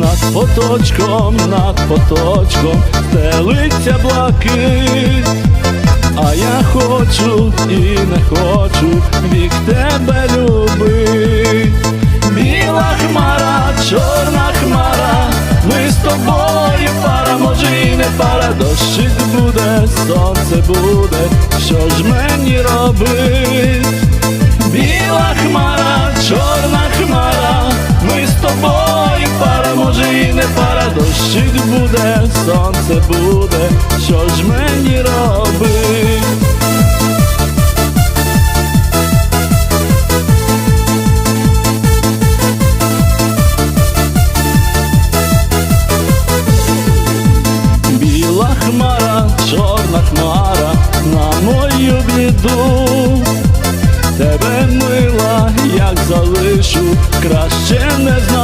над поточком, над поточком стелиться блакить, а я хочу і не хочу вік тебе любить. Біла хмара, чорна хмара, ми з тобою пара, може і не пара, дощик буде, сонце буде, що ж мені робить? не пора, дощик буде, сонце буде, що ж мені робить? Біла хмара, чорна хмара на мою бліду, тебе мила, як залишу, краще не знаю.